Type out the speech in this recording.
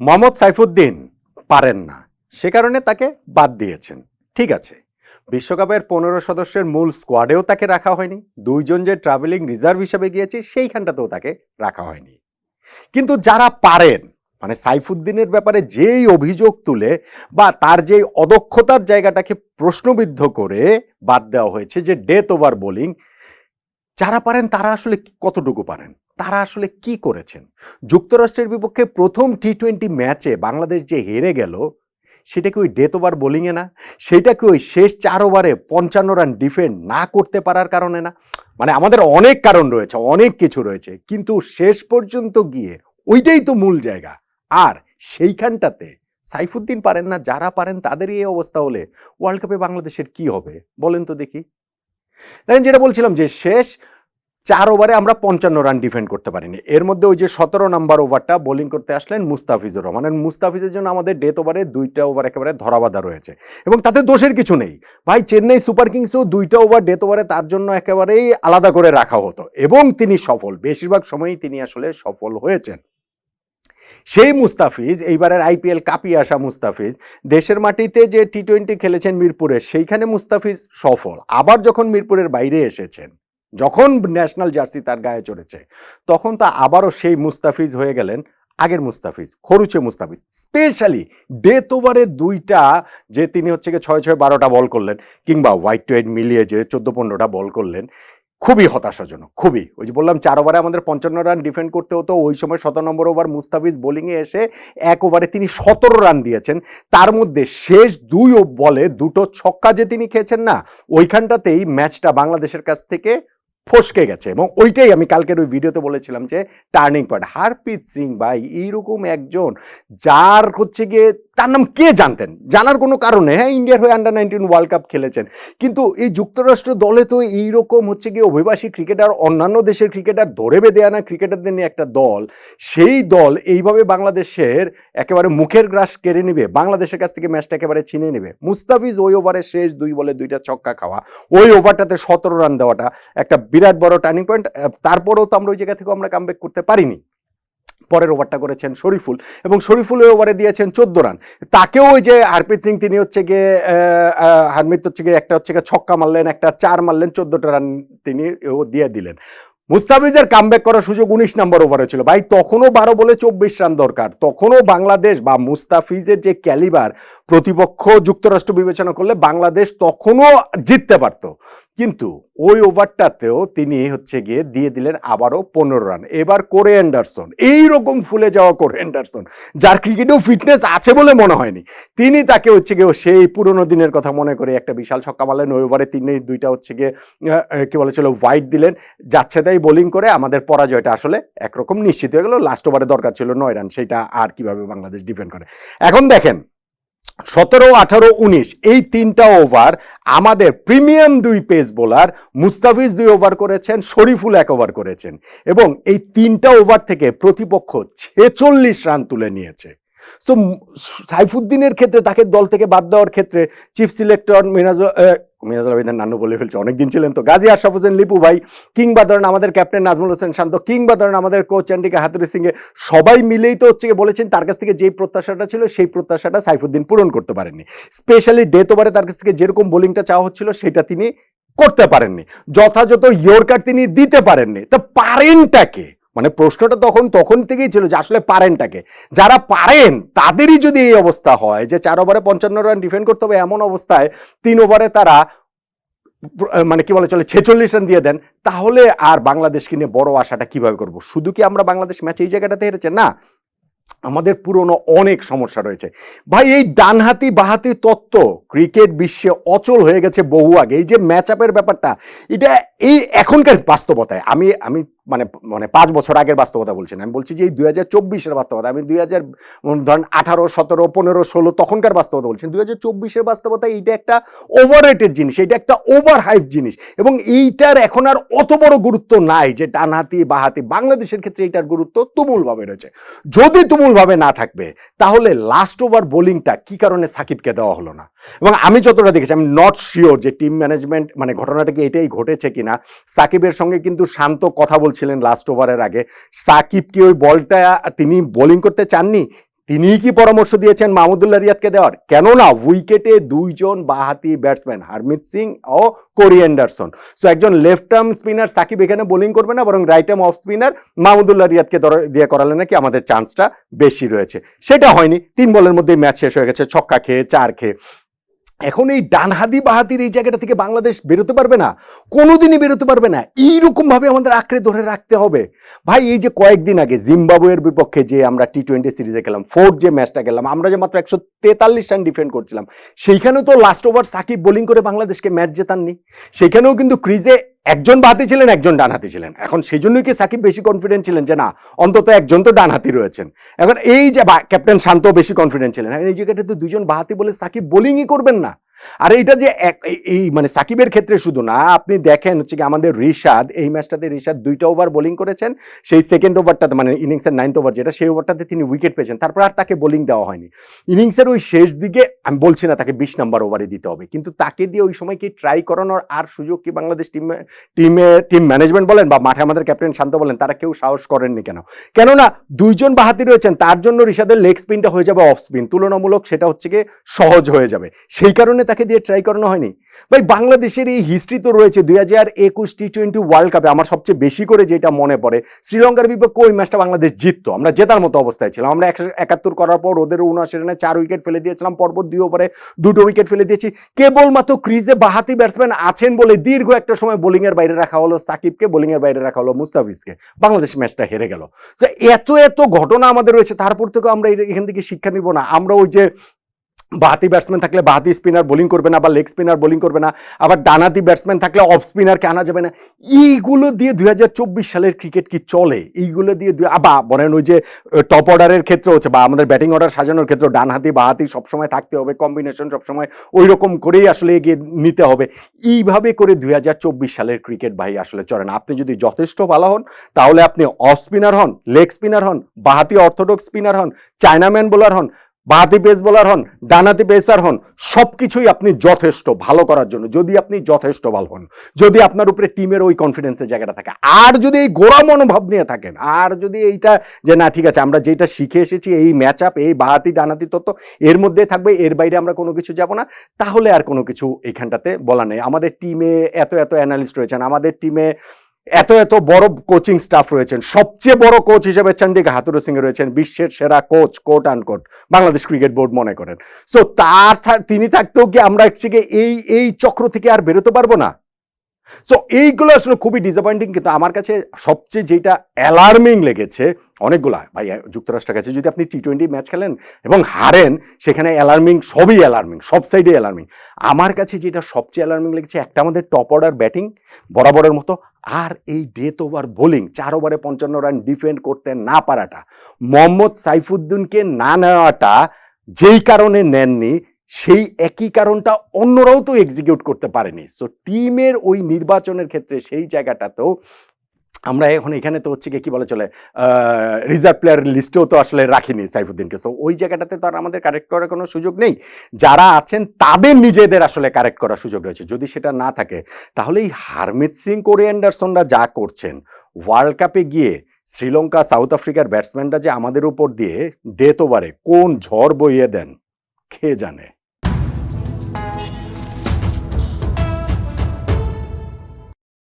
মোহাম্মদ সাইফুদ্দিন পারেন না। সে কারণে তাকে বাদ দিয়েছেন। ঠিক আছে, বিশ্বকাপের পনেরো সদস্যের মূল স্কোয়াডেও তাকে রাখা হয়নি। দুইজন যে ট্রাভেলিং রিজার্ভ হিসেবে গিয়েছে, সেইখানটাতেও তাকে রাখা হয়নি। কিন্তু যারা পারেন মানে সাইফুদ্দিনের ব্যাপারে যেই অভিযোগ তুলে বা তার যেই অদক্ষতার জায়গাটাকে প্রশ্নবিদ্ধ করে বাদ দেওয়া হয়েছে যে ডেথ ওভার বোলিং যারা পারেন, তারা আসলে কতটুকু পারেন? তারা আসলে কি করেছেন? যুক্তরাষ্ট্রের বিপক্ষে প্রথম টি টোয়েন্টি ম্যাচে বাংলাদেশ যে হেরে গেল, সেটা কি ওই ডেথ ওভার বোলিংয়ে না? সেটা কি ওই শেষ চার ওভারে পঞ্চান্ন রান ডিফেন্ড না করতে পারার কারণে না? মানে আমাদের অনেক কারণ রয়েছে, অনেক কিছু রয়েছে, কিন্তু শেষ পর্যন্ত গিয়ে ওইটাই তো মূল জায়গা। আর সেইখানটাতে সাইফুদ্দিন পারেন না, যারা পারেন তাদেরই এই অবস্থা হলে ওয়ার্ল্ড কাপে বাংলাদেশের কি হবে? বলেন তো দেখি। দেখেন যেটা বলছিলাম যে শেষ চার ওভারে আমরা পঞ্চান্ন রান ডিফেন্ড করতে পারিনি। এর মধ্যে ওই যে সতেরো নাম্বার ওভারটা বোলিং করতে আসলেন মুস্তাফিজুর রহমান। মুস্তাফিজের জন্য আমাদের ডেথ ওভারে দুইটা ওভার একেবারে ধরাবাধা রয়েছে। এবং তাতে দোষের কিছু নেই। ভাই, চেন্নাই সুপার কিংসও দুইটা ওভার ডেথ ওভারে তার জন্য একেবারেই আলাদা করে রাখা হতো। এবং তিনি সফল। বেশিরভাগ সময়ই তিনি আসলে সফল হয়েছেন। সেই মুস্তাফিজ, এইবারের আইপিএল কাপিয়ে আসা মুস্তাফিজ, দেশের মাটিতে যে টি টোয়েন্টি খেলেছেন মিরপুরে, সেইখানে মুস্তাফিজ সফল। আবার যখন মিরপুরের বাইরে এসেছেন, যখন ন্যাশনাল জার্সি তার গায়ে চড়েছে, তখন তা আবারও সেই মুস্তাফিজ হয়ে গেলেন আগের মুস্তাফিজ, খরুচে মুস্তাফিজ। স্পেশালি ডেথ ওভারে দুইটা যে তিনি হচ্ছে ছয় ছয় বারোটা বল করলেন, কিংবা হোয়াইট টু মিলিয়ে যে চোদ্দ পনেরোটা বল করলেন খুবই হতাশাজনক, খুবই। ওই যে বললাম, চার ওভারে আমাদের পঞ্চান্ন রান ডিফেন্ড করতে হতো, ওই সময় সতেরো নম্বর ওভার মুস্তাফিজ বোলিংয়ে এসে এক ওভারে তিনি সতেরো রান দিয়েছেন। তার মধ্যে শেষ দুই বলে দুটো ছক্কা যে তিনি খেয়েছেন না, ওইখানটাতেই ম্যাচটা বাংলাদেশের কাছ থেকে ফসকে গেছে এবং ওইটাই আমি কালকের ওই ভিডিওতে বলেছিলাম যে টার্নিং পয়েন্ট হারপ্রীত সিং ভাই, এইরকম একজন যার হচ্ছে গিয়ে তার নাম কে জানতেন? জানার কোনো কারণে হ্যাঁ ইন্ডিয়ার হয়ে আন্ডার নাইনটিন ওয়ার্ল্ড কাপ খেলেছেন। কিন্তু এই যুক্তরাষ্ট্র দলে তো এইরকম হচ্ছে গিয়ে অভিবাসী ক্রিকেটার অন্যান্য দেশের ক্রিকেটার ধরে বেঁধে আনা ক্রিকেটারদের নিয়ে একটা দল, সেই দল এইভাবে বাংলাদেশের একেবারে মুখের গ্রাস কেড়ে নেবে, বাংলাদেশের কাছ থেকে ম্যাচটা একেবারে ছিনে নেবে। মুস্তাফিজ ওই ওভারে শেষ দুই বলে দুইটা ছক্কা খাওয়া, ওই ওভারটাতে সতেরো রান দেওয়াটা একটা বিরাট বড় টার্নিং পয়েন্ট তারপরেও তো আমরা ওই জায়গা থেকে আমরা কামব্যাক করতে পারিনি। পরের ওভারটা করেছেন শরীফুল এবং শরীফুল ওই ওভারে দিয়েছেন চোদ্দ রান তাকেও ওই যে হারপ্রীত সিং, তিনি হচ্ছে গিয়ে হারমিত হচ্ছে গিয়ে একটা হচ্ছে গিয়ে ছক্কা মারলেন, একটা চার মারলেন, চোদ্দটা রান তিনি ও দিয়ে দিলেন। মুস্তাফিজের কামব্যাক করার সুযোগ উনিশ নম্বর ওভারে ছিল। ভাই, তখনও বারো বলে চব্বিশ রান দরকার। তখনও বাংলাদেশ বা মুস্তাফিজের যে ক্যালিবার প্রতিপক্ষ যুক্তরাষ্ট্র বিবেচনা করলে বাংলাদেশ তখনও জিততে পারত। কিন্তু ওই ওভারটাতেও তিনি হচ্ছে গিয়ে দিয়ে দিলেন আবারও পনেরো রান। এবার করে অ্যান্ডারসন, এইরকম ফুলে যাওয়া করে অ্যান্ডারসন, যার ক্রিকেটেও ফিটনেস আছে বলে মনে হয়নি। তিনি তাকে হচ্ছে গিয়ে সেই পুরনো দিনের কথা মনে করে একটা বিশাল ছক্কা মারলেন, ওই ওভারে তিনি দুইটা হচ্ছে গিয়ে কি বলে ছিল, হোয়াইট দিলেন, যাচ্ছে তাই বোলিং করে আমাদের পরাজয়টা আসলে একরকম নিশ্চিত হয়ে গেল। লাস্ট ওভারে দরকার ছিল নয় রান, সেটা আর কীভাবে বাংলাদেশ ডিফেন্ড করে। এখন দেখেন সতেরো আঠারো উনিশ এই তিনটা ওভার আমাদের প্রিমিয়াম দুই পেস বোলার মুস্তাফিজ দুই ওভার করেছেন শরীফুল এক ওভার করেছেন এবং এই তিনটা ওভার থেকে প্রতিপক্ষ ছেচল্লিশ রান তুলে নিয়েছে। সো সাইফুদ্দিনের ক্ষেত্রে তাকে দল থেকে বাদ দেওয়ার ক্ষেত্রে চিফ সিলেক্টর মিনাজুল আহ, মিনাজুল আবিদার নানু বলে ফেলছে, অনেকদিন ছিলেন তো। গাজী আশরাফ হোসেন লিপু ভাই, কিংবা ধরেন আমাদের ক্যাপ্টেন নাজমুল হোসেন শান্ত, কিংবা ধরেন আমাদের কোচ চান্ডিকা হাতুরি সিংয়ে সবাই মিলেই তো হচ্ছে বলেছেন, তার কাছ থেকে যেই প্রত্যাশাটা ছিল, সেই প্রত্যাশাটা সাইফুদ্দিন পূরণ করতে পারেননি। স্পেশালি ডেথ ওভারে তার কাছ থেকে যেরকম বোলিংটা চাওয়া হচ্ছিল, সেটা তিনি করতে পারেননি। যথাযথ ইয়র্কার তিনি দিতে পারেননি। তা পারেনটাকে মানে প্রশ্নটা তখন তখন থেকেই ছিল যে আসলে পারেনটাকে। যারা পারেন, তাদেরই যদি এই অবস্থা হয় যে চার ওভারে পঞ্চান্ন রান ডিফেন্ড করতে হবে এমন অবস্থায় তিন ওভারে তারা মানে কি বলে চলে, ছেচল্লিশ রান দিয়ে দেন, তাহলে আর বাংলাদেশকে নিয়ে বড় আশাটা কীভাবে করব? শুধু কি আমরা বাংলাদেশ ম্যাচ এই জায়গাটাতে হেরেছে? না। আমাদের পুরনো অনেক সমস্যা রয়েছে। ভাই, এই ডানহাতি বাহাতি তত্ত্ব ক্রিকেট বিশ্বে অচল হয়ে গেছে বহু আগে। এই যে ম্যাচ আপের ব্যাপারটা, এটা এই এখনকার বাস্তবতায়, আমি আমি মানে মানে পাঁচ বছর আগের বাস্তবতা বলছি না, আমি বলছি যে এই দুই হাজার চব্বিশের বাস্তবতা, আমি দুই হাজার ধরেন আঠারো, সতেরো, পনেরো, ষোলো তখনকার বাস্তবতা বলছি দুই হাজার চব্বিশের বাস্তবতা এইটা একটা ওভার রেটেড জিনিস এটা একটা ওভার হাইপ জিনিস এবং এইটার এখন আর অত বড় গুরুত্ব নাই যে ডানহাতি, বাহাতি, বাংলাদেশের ক্ষেত্রে এইটার গুরুত্ব তুমুলভাবে রয়েছে। যদি তুমুলভাবে না থাকবে, তাহলে লাস্ট ওভার বোলিংটা কি কারণে সাকিবকে দেওয়া হলো না? এবং আমি যতটা দেখেছি আমি নট শিওর যে টিম ম্যানেজমেন্ট মানে ঘটনাটা কি এটাই ঘটেছে কিনা। সাকিবের সঙ্গে কিন্তু শান্ত কথা বলছিলেন লাস্ট ওভারের আগে। সাকিব কি ওই বলটা তিনি বোলিং করতে চাননি? তিনিই কি পরামর্শ দিয়েছেন মাহমুদুল্লাহ রিয়াদকে দেওয়ার? কেননা উইকেটে দুইজন বাহাতি ব্যাটসম্যান, হারমিত সিং ও কোরি অ্যান্ডারসন। সো একজন লেফট আর্ম স্পিনার সাকিব এখানে বোলিং করবে না, বরং right arm off spinner Mahmudullah রিয়াদকে দিয়ে করালে নাকি আমাদের চান্সটা বেশি রয়েছে। সেটা হয়নি, তিন বলের মধ্যেই ম্যাচ শেষ হয়ে গেছে, ছক্কা খেয়ে, চার খেয়ে। এখন এই ডানহাদি বাহাতির এই জায়গাটা থেকে বাংলাদেশ বেরোতে পারবে না? কোনোদিনই বেরোতে পারবে না। এইরকমভাবে আমাদের আঁকড়ে ধরে রাখতে হবে। ভাই, এই যে কয়েকদিন আগে জিম্বাবুয়ের বিপক্ষে যে আমরা টি টোয়েন্টি সিরিজে গেলাম ফোর যে ম্যাচটা গেলাম আমরা যে মাত্র একশো তেতাল্লিশ রান ডিফেন্ড করছিলাম, সেইখানেও তো লাস্ট ওভার সাকিব বোলিং করে বাংলাদেশকে ম্যাচ জেতাননি। সেখানেও কিন্তু ক্রিজে একজন বাহাতি ছিলেন, একজন ডানহাতি ছিলেন। এখন সেই জন্যই কি সাকিব বেশি কনফিডেন্ট ছিলেন যে না, অন্তত একজন তো ডানহাতি রয়েছেন। এখন এই যে ক্যাপ্টেন শান্ত বেশি কনফিডেন্ট ছিলেন। এই জায়গাটা তো দুজন বাহাতি বলে সাকিব বোলিংই করবেন না। আর এইটা যে এই- মানে সাকিবের ক্ষেত্রে শুধু না, আপনি দেখেন হচ্ছে কি আমাদের রিশাদ, এই ম্যাচটাতে রিশাদ দুইটা ওভার বোলিং করেছেন, সেই সেকেন্ড ওভারটাতে মানে ইনিংসের নাইন্থ ওভার যেটা, সেই ওভারটাতে তিনি উইকেট পেয়েছেন, তারপর আর তাকে বোলিং দেওয়া হয়নি। ইনিংসের ওই শেষ দিকে, আমি বলছি না তাকে বিশ নাম্বার ওভারে দিতে হবে, কিন্তু তাকে দিয়ে ওই সময় কি ট্রাই করানোর আর সুযোগ কি বাংলাদেশ টিমে টিমে টিম ম্যানেজমেন্ট বলেন বা মাঠে আমাদের ক্যাপ্টেন শান্ত বলেন, তারা কেউ সাহস করেননি কেন? কেননা দুইজন বাহাতি রয়েছেন, তার জন্য রিশাদের লেগ স্পিনটা হয়ে যাবে অফ স্পিন তুলনামূলক সেটা হচ্ছে গিয়ে সহজ হয়ে যাবে। সেই কারণে তাকে দিয়ে ট্রাই করানো হয়নি। ভাই, বাংলাদেশের এই হিস্ট্রি তো রয়েছে দুই হাজার একুশ টি টোয়েন্টি ওয়ার্ল্ড কাপে আমার সবচেয়ে বেশি করে যেটা মনে পড়ে, শ্রীলঙ্কার বিপক্ষে ওই ম্যাচটা বাংলাদেশ জিততো। আমরা জেতার মতো অবস্থায় ছিলাম। আমরা একাত্তর করার পর ওদের উনআশি রানে চার উইকেট ফেলে দিয়েছিলাম। পরপর দুই ওভারে দুটো উইকেট ফেলে দিয়েছি। কেবলমাত্র ক্রিজে বাহাতি ব্যাটসম্যান আছেন বলে দীর্ঘ একটা সময় বোলিংয়ের বাইরে রাখা হলো, সাকিবকে বোলিংয়ের বাইরে রাখা হলো, মুস্তাফিজকে। বাংলাদেশ ম্যাচটা হেরে গেল। তো এত এত ঘটনা আমাদের রয়েছে, তারপর থেকে আমরা এখান থেকে শিক্ষা নিব না। আমরা ওই যে বাহাতি ব্যাটসম্যান থাকলে বাহাতি স্পিনার বোলিং করবে না বা লেগ স্পিনার বোলিং করবে না, আবার ডানাতি ব্যাটসম্যান থাকলে অফ স্পিনারকে আনা যাবে না। এইগুলো দিয়ে দুই হাজার চব্বিশ সালের ক্রিকেট কি চলে? এইগুলো দিয়ে আবা, বলেন ওই যে টপ অর্ডারের ক্ষেত্রে হচ্ছে, বা আমাদের ব্যাটিং অর্ডার সাজানোর ক্ষেত্রে, ডানহাতি, বাহাতি সবসময় থাকতে হবে কম্বিনেশন সবসময় ওই রকম করেই আসলে এগিয়ে নিতে হবে। এইভাবে করে দুই হাজার চব্বিশ সালের ক্রিকেট ভাই আসলে চলে না। আপনি যদি যথেষ্ট ভালো হন, তাহলে আপনি অফ স্পিনার হন লেগ স্পিনার হন, বাহাতি অর্থোডক্স স্পিনার হন চায়নাম্যান বোলার হন বাহাতি পেস বোলার হন ডানাতি পেসার হন সব কিছুই আপনি যথেষ্ট ভালো করার জন্য, যদি আপনি যথেষ্ট ভালো হন, যদি আপনার উপরে টিমের ওই কনফিডেন্সের জায়গাটা থাকে। আর যদি এই গোড়া মনোভাব নিয়ে থাকেন, আর যদি এইটা যে না, ঠিক আছে, আমরা যেটা শিখে এসেছি, এই ম্যাচ আপ এই বাহাতি ডানাতি তত্ত্ব, এর মধ্যে থাকবে, এর বাইরে আমরা কোনো কিছু যাব না, তাহলে আর কোনো কিছু এইখানটাতে বলা নেই। আমাদের টিমে এত এত অ্যানালিস্ট রয়েছেন, আমাদের টিমে এত এত বড় কোচিং স্টাফ রয়েছেন। সবচেয়ে বড় কোচ হিসেবে চন্ডিকা হাতুরু সিং রয়েছেন বিশ্বের সেরা কোচ কোট কোর্ট বাংলাদেশ ক্রিকেট বোর্ড মনে করেন। সো তার তিনি থাকতেও কি আমরা এই এই চক্র থেকে আর বেরোতে পারব না? সো এইগুলো আসলে খুবই ডিসঅ্যাপয়েন্টিং কিন্তু আমার কাছে সবচেয়ে যেটা অ্যালার্মিং লেগেছে, অনেকগুলা, ভাই, যুক্তরাষ্ট্রের কাছে যদি আপনি টি টোয়েন্টি ম্যাচ খেলেন এবং হারেন, সেখানে অ্যালার্মিং সবই অ্যালার্মিং সব সাইডে অ্যালার্মিং আমার কাছে যেটা সবচেয়ে অ্যালার্মিং লেগেছে, একটা আমাদের টপ অর্ডার ব্যাটিং বরাবরের মতো, আর এই ডেথ ওভার বোলিং চার ওভারে পঞ্চান্ন রান ডিফেন্ড করতে না পারাটা, মোহাম্মদ সাইফুদ্দিনকে না নেওয়াটা, যেই কারণে নেননি সেই একই কারণটা অন্যরাও তো এক্সিকিউট করতে পারেনি। সো টিমের ওই নির্বাচনের ক্ষেত্রে সেই জায়গাটাতেও আমরা এখন এখানে তো হচ্ছে কি বলে চলে রিজার্ভ প্লেয়ার লিস্টেও তো আসলে রাখিনি সাইফুদ্দিনকে। সো ওই জায়গাটাতে তো আর আমাদের কারেক্ট করার কোনো সুযোগ নেই। যারা আছেন তাদের নিজেদের আসলে কারেক্ট করার সুযোগ রয়েছে। যদি সেটা না থাকে, তাহলে এই হারমিত সিং, কোরি অ্যান্ডারসনরা যা করছেন ওয়ার্ল্ড কাপে গিয়ে শ্রীলঙ্কা সাউথ আফ্রিকার ব্যাটসম্যানরা যে আমাদের উপর দিয়ে ডেথ ওভারে কোন ঝড় বইয়ে দেন, কে জানে?